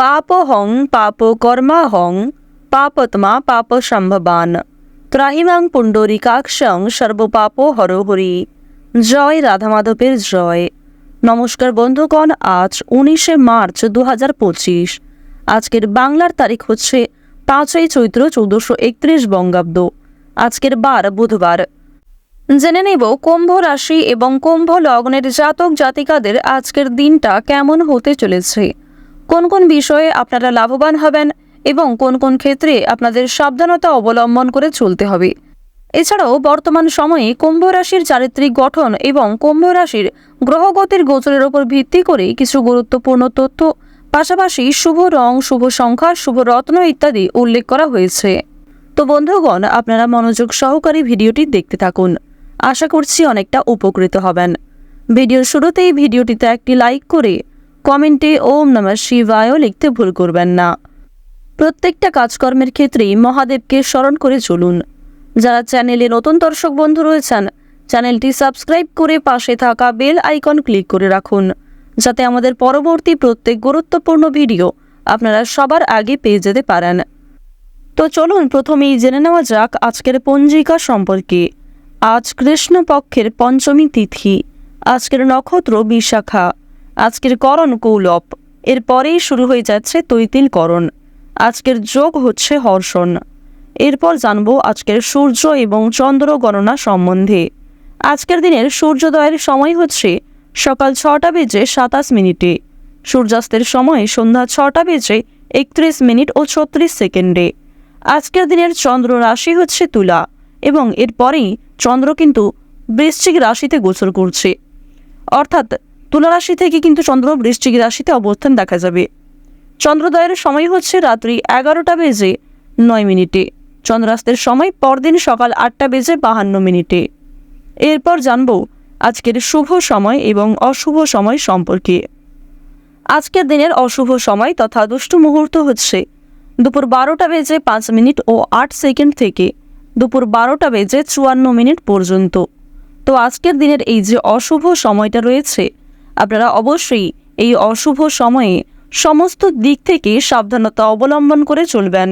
পাপহং পাপ কর্মাহং পাপতমা পাপ সম্ভবান ত্রাহিমাং পুণ্ডরিকাক্ষং সর্বপাপ হরহরি জয় রাধা মাধবের জয় নমস্কার বন্ধুগণ আজ উনিশে মার্চ দু হাজার পঁচিশ। আজকের বাংলার তারিখ হচ্ছে পাঁচই চৈত্র চৌদ্দশো একত্রিশ বঙ্গাব্দ। আজকের বার বুধবার। জেনে নেব কুম্ভ রাশি এবং কুম্ভ লগ্নের জাতক জাতিকাদের আজকের দিনটা কেমন হতে চলেছে। কোন কোন বিষয়ে আপনারা লাভবান হবেন এবং কোন কোন ক্ষেত্রে আপনাদের সাবধানতা অবলম্বন করে চলতে হবে। এছাড়াও বর্তমান সময়ে কুম্ভ রাশির চারিত্রিক গঠন এবং কুম্ভ রাশির গ্রহগতির গোচরের ওপর ভিত্তি করে কিছু গুরুত্বপূর্ণ তথ্য, পাশাপাশি শুভ রং, শুভ সংখ্যা, শুভ রত্ন ইত্যাদি উল্লেখ করা হয়েছে। তো বন্ধুগণ, আপনারা মনোযোগ সহকারে ভিডিওটি দেখতে থাকুন। আশা করছি অনেকটা উপকৃত হবেন। ভিডিওর শুরুতেই ভিডিওটিতে একটি লাইক করে কমেন্টে ওম নমঃ শিবায়ও লিখতে ভুল করবেন না। প্রত্যেকটা কাজকর্মের ক্ষেত্রেই মহাদেবকে স্মরণ করে চলুন। যারা চ্যানেলে নতুন দর্শক বন্ধু রয়েছেন, চ্যানেলটি সাবস্ক্রাইব করে পাশে থাকা বেল আইকন ক্লিক করে রাখুন, যাতে আমাদের পরবর্তী প্রত্যেক গুরুত্বপূর্ণ ভিডিও আপনারা সবার আগে পেয়ে যেতে পারেন। তো চলুন প্রথমেই জেনে নেওয়া যাক আজকের পঞ্জিকা সম্পর্কে। আজ কৃষ্ণপক্ষের পঞ্চমী তিথি, আজকের নক্ষত্র বিশাখা। আজকের করণ কৌলপ এরপরেই শুরু হয়ে যাচ্ছে তৈতিল করণ। আজকের যোগ হচ্ছে হর্ষণ। এরপর জানব আজকের সূর্য এবং চন্দ্র গণনা সম্বন্ধে। আজকের দিনের সূর্যোদয়ের সময় হচ্ছে সকাল ছটা বেজে সাতাশ মিনিটে। সূর্যাস্তের সময় সন্ধ্যা ছটা বেজে একত্রিশ মিনিট ও ছত্রিশ সেকেন্ডে। আজকের দিনের চন্দ্র রাশি হচ্ছে তুলা এবং এরপরেই চন্দ্র কিন্তু বৃশ্চিক রাশিতে গোচর করছে। অর্থাৎ তুলা রাশি থেকে কিন্তু চন্দ্র বৃশ্চিক রাশিতে অবস্থান দেখা যাবে। চন্দ্রোদয়ের সময় হচ্ছে রাত্রি এগারোটা বেজে নয় মিনিটে। চন্দ্রাস্তের সময় পরদিন সকাল আটটা বেজে বাহান্ন মিনিটে। এরপর জানব আজকের শুভ সময় এবং অশুভ সময় সম্পর্কে। আজকের দিনের অশুভ সময় তথা দুষ্টু মুহূর্ত হচ্ছে দুপুর বারোটা বেজে পাঁচ মিনিট ও আট সেকেন্ড থেকে দুপুর বারোটা বেজে চুয়ান্ন মিনিট পর্যন্ত। তো আজকের দিনের এই যে অশুভ সময়টা রয়েছে আপনারা অবশ্যই এই অশুভ সময়ে সমস্ত দিক থেকে সাবধানতা অবলম্বন করে চলবেন।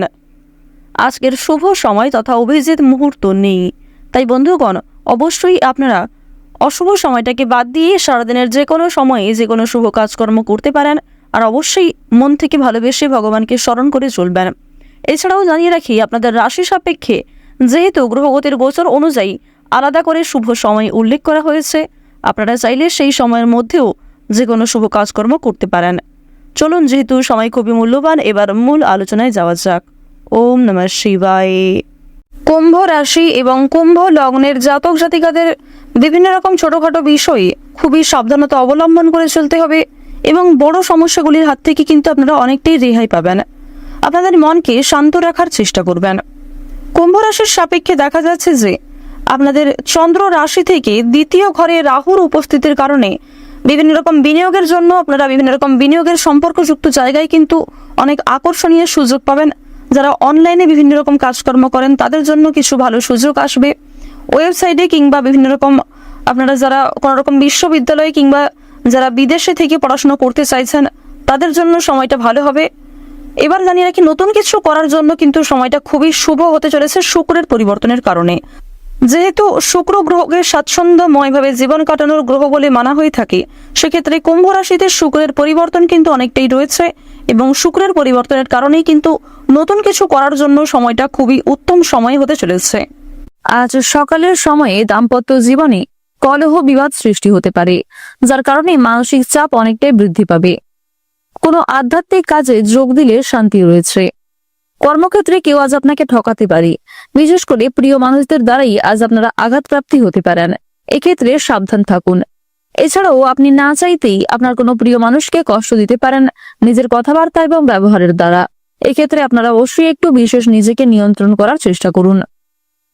আজকের শুভ সময় তথা অভিজিৎ মুহূর্ত নেই। তাই বন্ধুগণ, অবশ্যই আপনারা অশুভ সময়টাকে বাদ দিয়ে সারাদিনের যে কোনো সময়ে যে কোনো শুভ কাজকর্ম করতে পারেন আর অবশ্যই মন থেকে ভালোবেসে ভগবানকে স্মরণ করে চলবেন। এছাড়াও জানিয়ে রাখি, আপনাদের রাশি সাপেক্ষে যেহেতু গ্রহগতির গোচর অনুযায়ী আলাদা করে শুভ সময় উল্লেখ করা হয়েছে আপনারা চাইলে সেই সময়ের মধ্যেও যে কোনো শুভ কাজকর্ম করতে পারেন। চলুন, যেহেতু সময় খুবই মূল্যবান, এবার মূল আলোচনায় যাওয়া যাক। ওম নমঃ শিবায়। কুম্ভ রাশি এবং কুম্ভ লগ্নের জাতক জাতিকাদের বিভিন্ন রকম ছোটখাটো বিষয়ে খুবই সাবধানতা অবলম্বন করে চলতে হবে এবং বড় সমস্যাগুলির হাত থেকে কিন্তু আপনারা অনেকটাই রেহাই পাবেন। আপনাদের মনকে শান্ত রাখার চেষ্টা করবেন। কুম্ভ রাশির সাপেক্ষে দেখা যাচ্ছে যে আপনাদের চন্দ্র রাশি থেকে দ্বিতীয় ঘরে রাহুর উপস্থিতির কারণে বিভিন্ন রকম বিনিয়োগের জন্য আপনারা বিভিন্ন রকম বিনিয়োগের সম্পর্কযুক্ত জায়গায় কিন্তু অনেক আকর্ষণীয় সুযোগ পাবেন। যারা অনলাইনে বিভিন্ন রকম কাজকর্ম করেন, তাদের জন্য কিছু ভালো সুযোগ আসবে। ওয়েবসাইটে কিংবা বিভিন্ন রকম আপনারা যারা কোনো রকম বিশ্ববিদ্যালয়ে কিংবা যারা বিদেশে থেকে পড়াশোনা করতে চাইছেন, তাদের জন্য সময়টা ভালো হবে। এবার জানিয়ে রাখি, নতুন কিছু করার জন্য কিন্তু সময়টা খুবই শুভ হতে চলেছে শুক্রের পরিবর্তনের কারণে। যেহেতু শুক্র গ্রহকে স্বাচ্ছন্দ্যময়ভাবে জীবন কাটানোর গ্রহ বলে মানা হয়ে থাকে, সেক্ষেত্রে কুম্ভ রাশিতে শুক্রের পরিবর্তন কিন্তু অনেকটাই রয়েছে এবং শুক্রের পরিবর্তনের কারণেই কিন্তু নতুন কিছু করার জন্য সময়টা খুবই উত্তম সময় হতে চলেছে। আজ সকালের সময়ে দাম্পত্য জীবনে কলহ বিবাদ সৃষ্টি হতে পারে, যার কারণে মানসিক চাপ অনেকটাই বৃদ্ধি পাবে। কোনো আধ্যাত্মিক কাজে যোগ দিলে শান্তি রয়েছে। কর্মক্ষেত্রে কেউ আজ আপনাকে ঠকাতে পারে। বিশেষ করে প্রিয় মানুষদের দ্বারাই আজ আপনারা আঘাতপ্রাপ্তি হতে পারেন। এক্ষেত্রে সাবধান থাকুন। এছাড়াও আপনি না চাইতেই আপনার কোনো প্রিয় মানুষকে কষ্ট দিতে পারেন নিজের কথাবার্তা এবং ব্যবহারের দ্বারা। এক্ষেত্রে আপনারা অবশ্যই একটু বিশেষ নিজেকে নিয়ন্ত্রণ করার চেষ্টা করুন।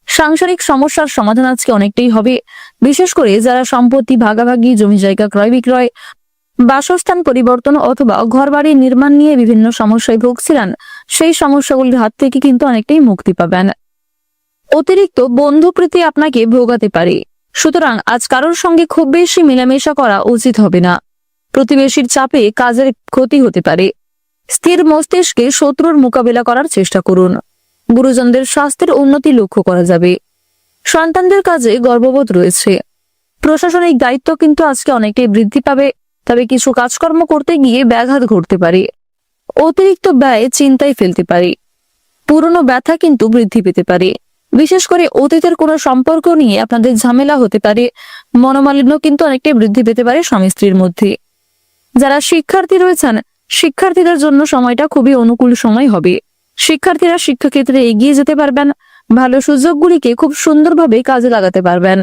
সাংসারিক সমস্যার সমাধান আজকে অনেকটাই হবে। বিশেষ করে যারা সম্পত্তি ভাগাভাগি, জমি জায়গা ক্রয় বিক্রয়, বাসস্থান পরিবর্তন অথবা ঘরবাড়ি নির্মাণ নিয়ে বিভিন্ন সমস্যায় ভুগছিলেন সেই সমস্যাগুলির হাত থেকে কিন্তু অনেকটাই মুক্তি পাবেন। অতিরিক্ত বন্ধুপ্রীতি আপনাকে ভোগাতে পারে। সুতরাং আজ কারোর সঙ্গে খুব বেশি মেলামেশা করা উচিত হবে না। প্রতিবেশীর চাপে কাজের ক্ষতি হতে পারে। স্থির মস্তিষ্কে শত্রুর মোকাবিলা করার চেষ্টা করুন। গুরুজনদের স্বাস্থ্যের উন্নতি লক্ষ্য করা যাবে। সন্তানদের কাজে গর্ববোধ রয়েছে। প্রশাসনিক দায়িত্ব কিন্তু আজকে অনেকটাই বৃদ্ধি পাবে, তবে কিছু কাজকর্ম করতে গিয়ে ব্যাঘাত ঘটতে পারে। অতিরিক্ত ব্যয় চিন্তায় ফেলতে পারে। পুরনো ব্যথা কিন্তু বৃদ্ধি পেতে পারে। বিশেষ করে অতীতের কোনো সম্পর্ক নিয়ে আপনাদের ঝামেলা হতে পারে। মনোমালিন্য কিন্তু অনেকটাই বৃদ্ধি পেতে পারে স্বামী স্ত্রীর মধ্যে। যারা শিক্ষার্থী রয়েছেন, শিক্ষার্থীদের জন্য সময়টা খুবই অনুকূল সময় হবে। শিক্ষার্থীরা শিক্ষাক্ষেত্রে এগিয়ে যেতে পারবেন, ভালো সুযোগগুলিকে খুব সুন্দরভাবে কাজে লাগাতে পারবেন।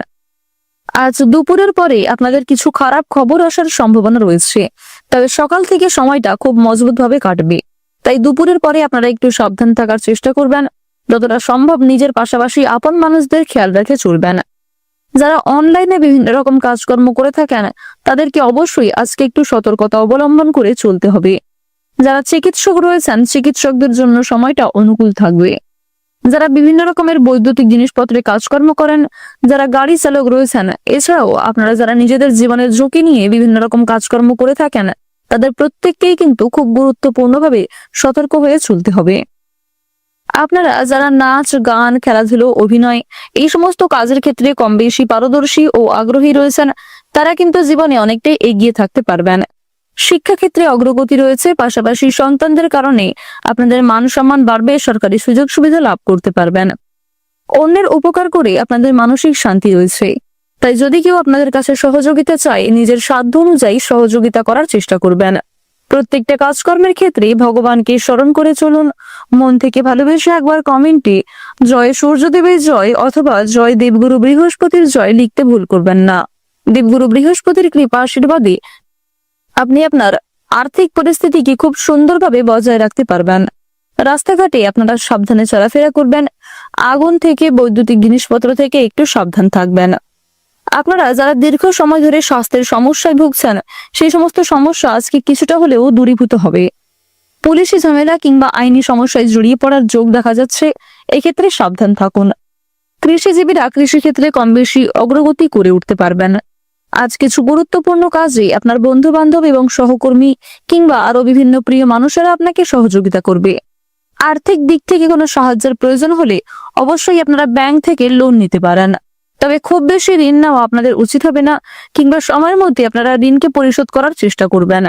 আজ দুপুরের পরে আপনাদের কিছু খারাপ খবর আসার সম্ভাবনা রয়েছে। তবে সকাল থেকে সময়টা খুব মজবুতভাবে কাটবে। তাই দুপুরের পরে আপনারা একটু সাবধান থাকার চেষ্টা করবেন। যতটা সম্ভব নিজের পাশাপাশি আপন মানুষদের খেয়াল রেখে চলবেন। যারা অনলাইনে বিভিন্ন রকম কাজকর্ম করে থাকেন, তাদেরকে অবশ্যই আজকে একটু সতর্কতা অবলম্বন করে চলতে হবে। যারা চিকিৎসক রয়েছেন, চিকিৎসকদের জন্য সময়টা অনুকূল থাকবে। যারা বিভিন্ন রকমের বৈদ্যুতিক জিনিসপত্রে কাজকর্ম করেন, যারা গাড়ি চালক রয়েছেন, এছাড়াও আপনারা যারা নিজেদের জীবনের ঝুঁকি নিয়ে বিভিন্ন রকম কাজকর্ম করে থাকেন, তাদের প্রত্যেককেই কিন্তু খুব গুরুত্বপূর্ণভাবে সতর্ক হয়ে চলতে হবে। আপনারা যারা নাচ, গান, খেলাধুলো, অভিনয়, এই সমস্ত কাজের ক্ষেত্রে কম বেশি পারদর্শী ও আগ্রহী রয়েছেন, তারা কিন্তু জীবনে অনেকটাই এগিয়ে থাকতে পারবেন। শিক্ষাক্ষেত্রে অগ্রগতি রয়েছে, পাশাপাশি সন্তানদের কারণে আপনাদের মান সম্মান বাড়বে, সরকারি সুযোগ সুবিধা লাভ করতে পারবেন। অন্যের উপকার করে আপনাদের মানসিক শান্তি রয়েছে। তাই যদি কেউ আপনাদের কাছে সহযোগিতা চায়, নিজের সাধ্য অনুযায়ী সহযোগিতা করার চেষ্টা করবেন। প্রত্যেকটা কাজকর্মের ক্ষেত্রে ভগবানকে স্মরণ করে চলুন। মন থেকে ভালোবেসে একবার কমেন্টে জয় সূর্যদেবের জয় অথবা জয় দেবগুরু বৃহস্পতির জয় লিখতে ভুল করবেন না। দেবগুরু বৃহস্পতির কৃপা আশীর্বাদে আপনি আপনার আর্থিক পরিস্থিতিকে খুব সুন্দরভাবে বজায় রাখতে পারবেন। রাস্তাঘাটে আপনারা সাবধানে চলাফেরা করবেন। আগুন থেকে, বৈদ্যুতিক জিনিসপত্র থেকে একটু সাবধান থাকবেন। আপনারা যারা দীর্ঘ সময় ধরে স্বাস্থ্যের সমস্যায় ভুগছেন, সেই সমস্ত সমস্যা আজকে কিছুটা হলেও দূরীভূত হবে। পুলিশি ঝামেলা কিংবা আইনি সমস্যায় জড়িয়ে পড়ার যোগ দেখা যাচ্ছে। এক্ষেত্রে সাবধান থাকুন। কৃষিজীবীরা কৃষিক্ষেত্রে কম বেশি অগ্রগতি করে উঠতে পারবেন। আজ কিছু গুরুত্বপূর্ণ কাজে আপনার বন্ধু বান্ধব এবং সহকর্মী কিংবা আরও বিভিন্ন প্রিয় মানুষেরা আপনাকে সহযোগিতা করবে। আর্থিক দিক থেকে কোনো সাহায্যের প্রয়োজন হলে অবশ্যই আপনারা ব্যাংক থেকে লোন নিতে পারেন। তবে খুব বেশি ঋণ নেওয়া আপনাদের উচিত হবে না কিংবা সময়ের মধ্যে আপনারা ঋণকে পরিশোধ করার চেষ্টা করবেন।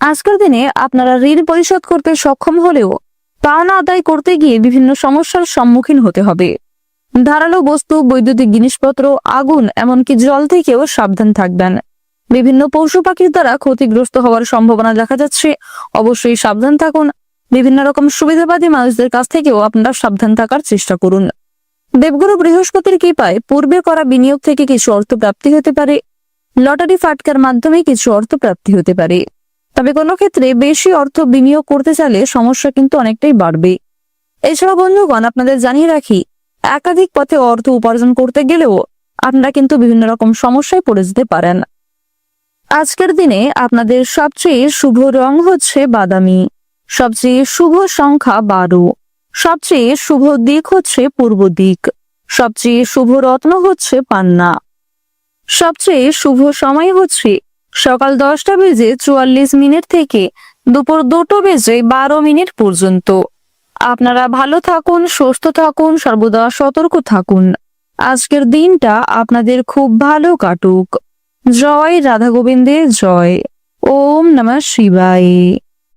আজকের দিনে আপনারা ঋণ পরিশোধ করতে সক্ষম হলেও তা না আদায় করতে গিয়ে বিভিন্ন সমস্যার সম্মুখীন হতে হবে। ধারালো বস্তু, বৈদ্যুতিক জিনিসপত্র, আগুন, এমনকি জল থেকেও সাবধান থাকবেন। বিভিন্ন পশু পাখির দ্বারা ক্ষতিগ্রস্ত হওয়ার সম্ভাবনা দেখা যাচ্ছে। অবশ্যই সাবধান থাকুন। বিভিন্ন রকম সুবিধাবাদী মানুষদের কাছ থেকেও আপনারা সাবধান থাকার চেষ্টা করুন। দেবগুরু বৃহস্পতির কৃপায় পূর্বে করা বিনিয়োগ থেকে কিছু অর্থ প্রাপ্তি হতে পারে। লটারি ফাটকার মাধ্যমে কিছু অর্থ প্রাপ্তি হতে পারে। তবে কোনো ক্ষেত্রে বেশি অর্থ বিনিয়োগ করতে চাইলে সমস্যা কিন্তু অনেকটাই বাড়বে। এছাড়া বন্ধুগণ, আপনাদের জানিয়ে রাখি একাধিক পথে অর্থ উপার্জন করতে গেলেও আপনারা কিন্তু বিভিন্ন রকম সমস্যায় পড়ে যেতে পারেন। আজকের দিনে আপনাদের সবচেয়ে শুভ রং হচ্ছে বাদামি। সবচেয়ে শুভ সংখ্যা বারো। সবচেয়ে শুভ দিক হচ্ছে পূর্ব দিক। সবচেয়ে শুভ রত্ন হচ্ছে পান্না। সবচেয়ে শুভ সময় হচ্ছে সকাল দশটা বেজে চুয়াল্লিশ মিনিট থেকে দুপুর দুটো বেজে বারো মিনিট পর্যন্ত। আপনারা ভালো থাকুন, সুস্থ থাকুন, সর্বদা সতর্ক থাকুন। আজকের দিনটা আপনাদের খুব ভালো কাটুক। জয় রাধা গোবিন্দের জয়। ওম নমঃ শিবায়।